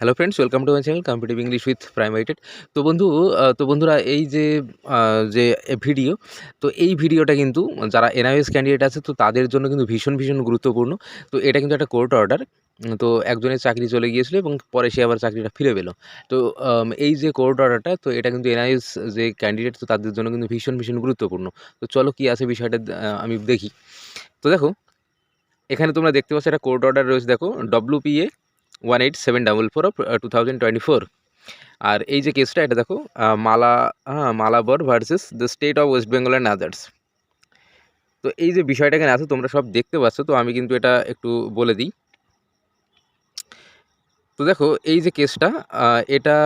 Hello friends welcome to my channel competitive English with প্রাইমাইটেড তো বন্ধু তো বন্ধুরা, এই যে যে ভিডিও তো এই ভিডিওটা কিন্তু যারা এনআইএস ক্যান্ডিডেট আছে, তো তাদের জন্য কিন্তু ভীষণ ভীষণ গুরুত্বপূর্ণ। তো এটা কিন্তু একটা কোর্ট অর্ডার তো একজনের চাকরি চলে গিয়েছিল এবং পরে সে আবার চাকরিটা ফিরে পেল। তো এই যে কোর্ট অর্ডারটা তো এটা কিন্তু এনআইএস যে ক্যান্ডিডেট তো তাদের জন্য কিন্তু ভীষণ ভীষণ গুরুত্বপূর্ণ। তো চলো কি আছে বিষয়টা আমি দেখি। তো দেখো, এখানে তোমরা দেখতে পাচ্ছ একটা কোর্ট অর্ডার রয়েছে, দেখো WPA one eight seven double four of two thousand twenty four আর এই যে কেসটা এটা দেখো মালা হ্যাঁ Malabar versus the state of West Bengal and others তো এই যে বিষয়টা এখানে আছে তোমরা সব দেখতে পাচ্ছ, তো আমি কিন্তু এটা একটু বলে দিই। তো দেখো, এই যে কেসটা এটা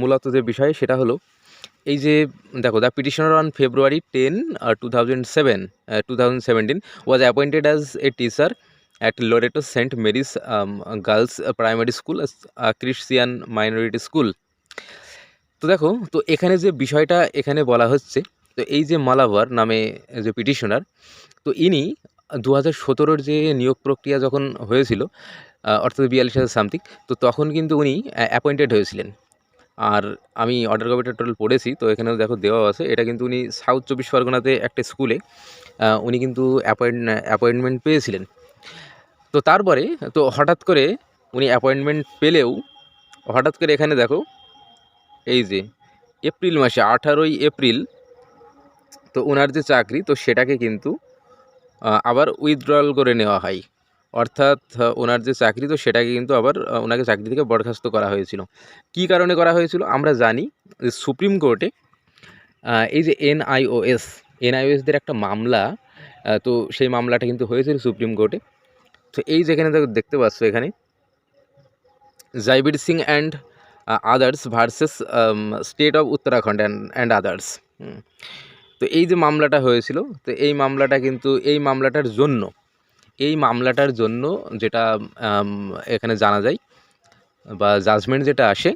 মূলত যে বিষয়, সেটা হলো, এই যে, দেখো the petitioner on February ten two thousand seven two thousand seventeen was appointed as a teacher at Loreto Saint Mary's girls primary school Christian minority school তো দেখো, তো এখানে যে বিষয়টা এখানে বলা হচ্ছে, তো এই যে মালাবার নামে যে পিটিশনার তো ইনি দু হাজার সতেরোর যে নিয়োগ প্রক্রিয়া যখন হয়েছিল অর্থাৎ বিয়াল্লিশ হাজার সামথিং তো তখন কিন্তু উনি অ্যাপয়েন্টেড হয়েছিলেন। আর আমি অর্ডার কপিটা টোটাল পড়েছি, তো এখানেও দেখো দেওয়া আছে, এটা কিন্তু উনি সাউথ চব্বিশ পরগনাতে একটা স্কুলে উনি কিন্তু অ্যাপয়েন্ট অ্যাপয়েন্টমেন্ট পেয়েছিলেন। তো তারপরে, তো হঠাৎ করে উনি অ্যাপয়েন্টমেন্ট পেলেও, হঠাৎ করে এখানে দেখো, এই যে এপ্রিল মাসে, আঠারোই এপ্রিল, তো ওনার যে চাকরি, তো সেটাকে কিন্তু আবার উইথড্রল করে নেওয়া হয়। অর্থাৎ ওনার যে চাকরি, তো সেটাকে কিন্তু আবার ওনাকে চাকরি থেকে বরখাস্ত করা হয়েছিল। কী কারণে করা হয়েছিল? আমরা জানি যে সুপ্রিম কোর্টে এই যে এনআইওএস এনআইওএসদের একটা মামলা তো সেই মামলাটা কিন্তু হয়েছিল সুপ্রিম কোর্টে। তো এই যেখানে দেখো, দেখতে পাচ্ছ এখানে। Jaivir Singh and others versus state of Uttarakhand and and others তো এই যে মামলাটা হয়েছিল, তো এই মামলাটা কিন্তু, এই মামলাটার জন্য, এই মামলাটার জন্য যেটা এখানে জানা যায়, বা জাজমেন্ট যেটা আসে,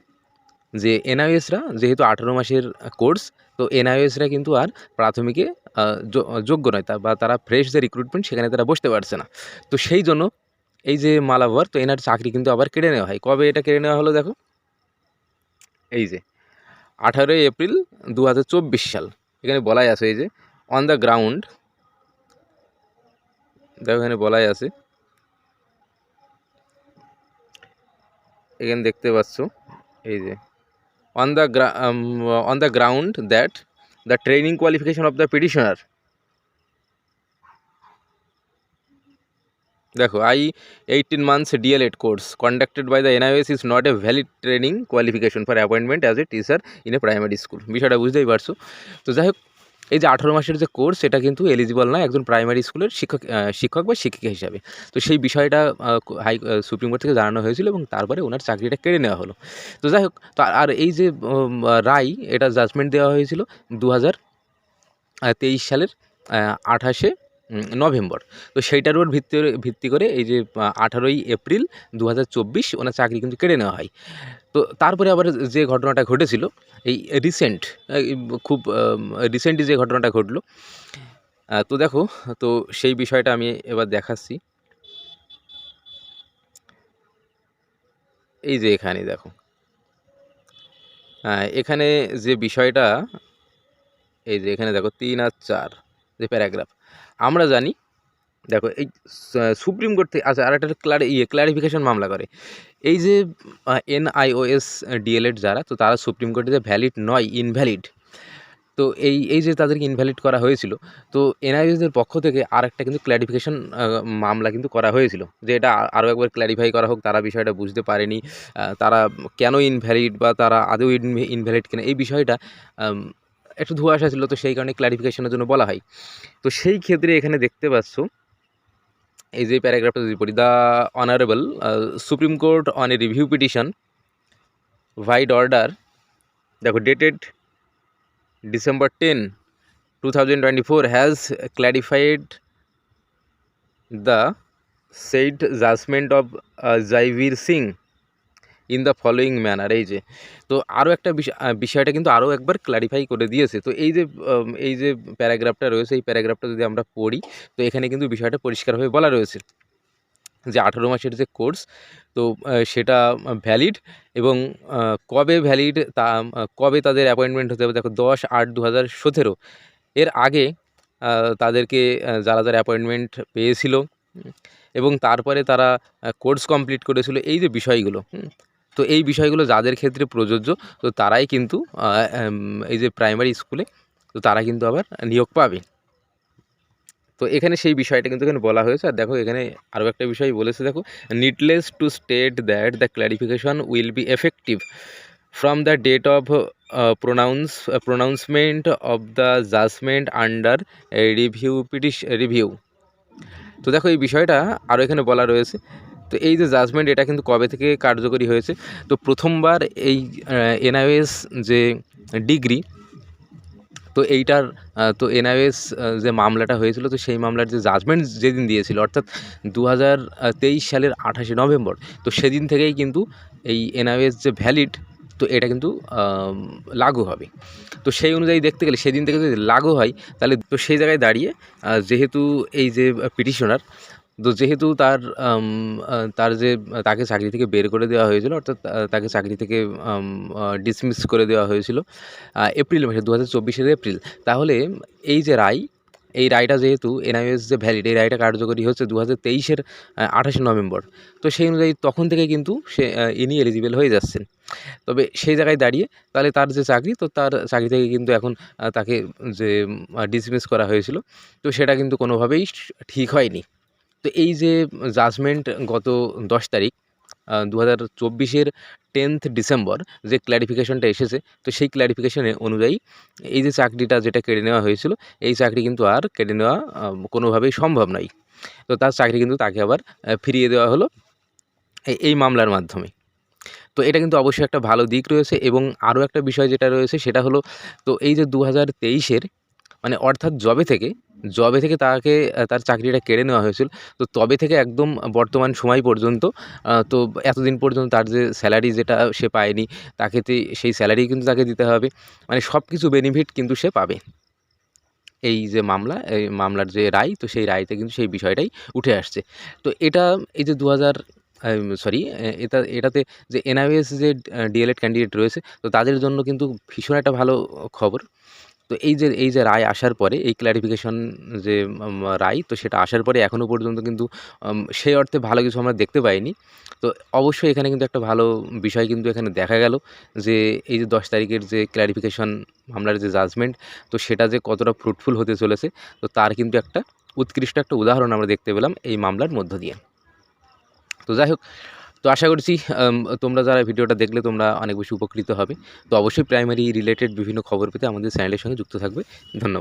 যে এনআইএসরা যেহেতু আঠেরো মাসের কোর্স তো এনআইএসরা কিন্তু আর প্রাথমিকে যোগ্য নয়, তা, বা তারা ফ্রেশ যে রিক্রুটমেন্ট সেখানে তারা বসতে পারছে না। তো সেই জন্য এই যে মালাবার, তো এনার চাকরি কিন্তু আবার কেড়ে নেওয়া হয়। কবে এটা কেড়ে নেওয়া হলো দেখো? এই যে, আঠারোই এপ্রিল দু হাজার চব্বিশ সাল। এখানে বলাই আছে এই যে অন দ্য গ্রাউন্ড দেখো এখানে বলাই আছে। এখানে দেখতে পাচ্ছ, এই যে on the gra on the ground that the training qualification of the petitioner দেখো I eighteen months DElEd course conducted by the NIS is not a valid training qualification for appointment as a teacher in a primary school বিষয়টা বুঝতেই পারছ। তো যাই হোক এই যে আঠেরো মাসের যে কোর্স সেটা কিন্তু এলিজিবল নয় একজন প্রাইমারি স্কুলের শিক্ষক শিক্ষক বা শিক্ষিকা হিসাবে। তো সেই বিষয়টা হাই সুপ্রিম কোর্ট থেকে জানানো হয়েছিল এবং তারপরে ওনার চাকরিটা কেড়ে নেওয়া হলো। তো যাই হোক, তো আর এই যে রায়, এটা জাজমেন্ট দেওয়া হয়েছিল দু হাজার তেইশ সালের আঠাশে নভেম্বর। তো সেইটার উপর ভিত্তি ভিত্তি করে এই যে আঠারোই এপ্রিল দু হাজার চব্বিশ ওনার চাকরি কিন্তু কেড়ে নেওয়া হয়। তো তারপরে আবার যে ঘটনাটা ঘটেছিল, এই রিসেন্ট খুব রিসেন্টলি যে ঘটনাটা ঘটলো তো দেখো, তো সেই বিষয়টা আমি এবার দেখাচ্ছি। এই যে এখানে দেখো। এখানে যে বিষয়টা, এই যে এখানে দেখো, তিন আর চার। যে প্যারাগ্রাফ। আমরা জানি, দেখো এই সুপ্রিম কোর্ট থেকে আচ্ছা আর একটা ক্লারি ইয়ে ক্লারিফিকেশন মামলা করে। এই যে এনআইওএস ডিএলএড যারা, তো তারা সুপ্রিম কোর্টে যে ভ্যালিড নয়, ইনভ্যালিড। তো এই এই যে তাদেরকে ইনভ্যালিড করা হয়েছিল, তো এনআইএসদের পক্ষ থেকে আর একটা কিন্তু ক্ল্যারিফিকেশন মামলা কিন্তু করা হয়েছিল। যে এটা আরও একবার ক্ল্যারিফাই করা হোক, তারা বিষয়টা বুঝতে পারেনি তারা কেন ইনভ্যালিড বা তারা আদৌ ইনভ্যালিড কিনা, এই বিষয়টা একটু ধোঁয়াশা ছিল, তো সেই কারণে ক্ল্যারিফিকেশনের জন্য বলা হয়। তো সেই ক্ষেত্রে এখানে দেখতে পাচ্ছ, এই যে প্যারাগ্রাফটা যদি পড়ি the honourable Supreme Court on a review petition vide order দেখো dated December ten two thousand twenty four has clarified the said judgment of Jaivir Singh in the following manner এই যে। তো আরও একটা বিষয় বিষয়টা কিন্তু আরও একবার ক্লারিফাই করে দিয়েছে। তো এই যে এই যে প্যারাগ্রাফটা রয়েছে, এই প্যারাগ্রাফটা যদি আমরা পড়ি, তো এখানে কিন্তু বিষয়টা পরিষ্কারভাবে বলা রয়েছে যে আঠারো মাসের যে কোর্স তো সেটা ভ্যালিড এবং কবে ভ্যালিড তা, কবে তাদের অ্যাপয়েন্টমেন্ট হতে হবে? দেখো, দশ আট দু হাজার সতেরো। এর আগে তাদেরকে যারা যারা অ্যাপয়েন্টমেন্ট পেয়েছিল এবং তারপরে তারা কোর্স কমপ্লিট করেছিল, এই যে বিষয়গুলো তো এই বিষয়গুলো যাদের ক্ষেত্রে প্রযোজ্য, তো তারাই কিন্তু এই যে প্রাইমারি স্কুলে তো তারা কিন্তু আবার নিয়োগ পাবে। তো এখানে সেই বিষয়টা কিন্তু এখানে বলা হয়েছে। আর দেখো এখানে আরও একটা বিষয় বলেছে, দেখো needless to state that the clarification will be effective from the date of pronounce pronouncement of the judgment under review petit review তো দেখো এই বিষয়টা আরও এখানে বলা রয়েছে তো এই যে জাজমেন্ট এটা কিন্তু কবে থেকে কার্যকরী হয়েছে? তো প্রথমবার এই এনআইএস যে ডিগ্রি, তো এইটার তো এনআইএস যে মামলাটা হয়েছিল, তো সেই মামলার যে জাজমেন্ট যেদিন দিয়েছিল, অর্থাৎ দু হাজার তেইশ সালের আঠাশে নভেম্বর, তো সেদিন থেকেই কিন্তু এই এনআইএস যে ভ্যালিড তো এটা কিন্তু লাগু হবে। তো সেই অনুযায়ী দেখতে গেলে, সেদিন থেকে যদি লাগু হয়, তাহলে তো সেই জায়গায় দাঁড়িয়ে যেহেতু এই যে পিটিশনার তো যেহেতু তার তার যে, তাকে চাকরি থেকে বের করে দেওয়া হয়েছিল, অর্থাৎ তাকে চাকরি থেকে ডিসমিস করে দেওয়া হয়েছিল এপ্রিল মাসে দু হাজার এপ্রিল তাহলে এই যে রায়, এই রায়টা যেহেতু এনআইএস যে ভ্যালিড এই রায়টা কার্যকরী হচ্ছে দু হাজার তেইশের আঠাশে নভেম্বর। তো সেই অনুযায়ী তখন থেকে কিন্তু সে ইনি এলিজিবল হয়ে যাচ্ছেন। তবে সেই জায়গায় দাঁড়িয়ে তাহলে তার যে চাকরি, তো তার চাকরি থেকে কিন্তু এখন তাকে যে ডিসমিস করা হয়েছিল, তো সেটা কিন্তু কোনোভাবেই ঠিক হয়নি। তো এই যে জাজমেন্ট গত দশ তারিখ দু হাজার চব্বিশের টেন্থ ডিসেম্বর যে ক্ল্যারিফিকেশনটা এসেছে, তো সেই ক্ল্যারিফিকেশনে অনুযায়ী এই যে চাকরিটা যেটা কেড়ে নেওয়া হয়েছিল, এই চাকরি কিন্তু আর কেড়ে নেওয়া কোনোভাবেই সম্ভব নয়। তো তার চাকরি কিন্তু তাকে আবার ফিরিয়ে দেওয়া হলো এই- এই মামলার মাধ্যমে। তো এটা কিন্তু অবশ্যই একটা ভালো দিক রয়েছে এবং আরও একটা বিষয় যেটা রয়েছে সেটা হলো, তো এই যে দু হাজার তেইশের মানে অর্থাৎ জবে থেকে জবে থেকে তাকে, তার চাকরিটা কেড়ে নেওয়া হয়েছিল, তো তবে থেকে একদম বর্তমান সময় পর্যন্ত তো এতদিন পর্যন্ত তার যে স্যালারি যেটা সে পায়নি, তাকে সেই স্যালারি কিন্তু তাকে দিতে হবে মানে সব কিছু বেনিফিট কিন্তু সে পাবে। এই যে মামলা, এই মামলার যে রায়, তো সেই রায়তে কিন্তু সেই বিষয়টাই উঠে আসছে। তো এটা, এই যে দু হাজার সরি এটা, এটাতে যে এনআইএস যে ডিএলএড ক্যান্ডিডেট রয়েছে, তো তাদের জন্য কিন্তু ভীষণ একটা ভালো খবর। তো এই যে এই যে রায় আসার পরে, এই ক্ল্যারিফিকেশন যে রায়, তো সেটা আসার পরে এখনও পর্যন্ত কিন্তু সেই অর্থে ভালো কিছু আমরা দেখতে পাইনি। তো অবশ্যই এখানে কিন্তু একটা ভালো বিষয় কিন্তু এখানে দেখা গেল যে, এই যে দশ তারিখের যে ক্ল্যারিফিকেশন মামলার যে জাজমেন্ট তো সেটা যে কতটা ফ্রুটফুল হতে চলেছে, তো তার কিন্তু একটা উৎকৃষ্ট একটা উদাহরণ আমরা দেখতে পেলাম এই মামলার মধ্য দিয়ে। তো যাই হোক তো আশা করছি তোমরা যারা ভিডিওটা দেখলে তোমরা অনেক বেশি উপকৃত হবে। তো অবশ্যই প্রাইমারি রিলেটেড বিভিন্ন খবর পেতে আমাদের চ্যানেলের সঙ্গে যুক্ত থাকবে। ধন্যবাদ।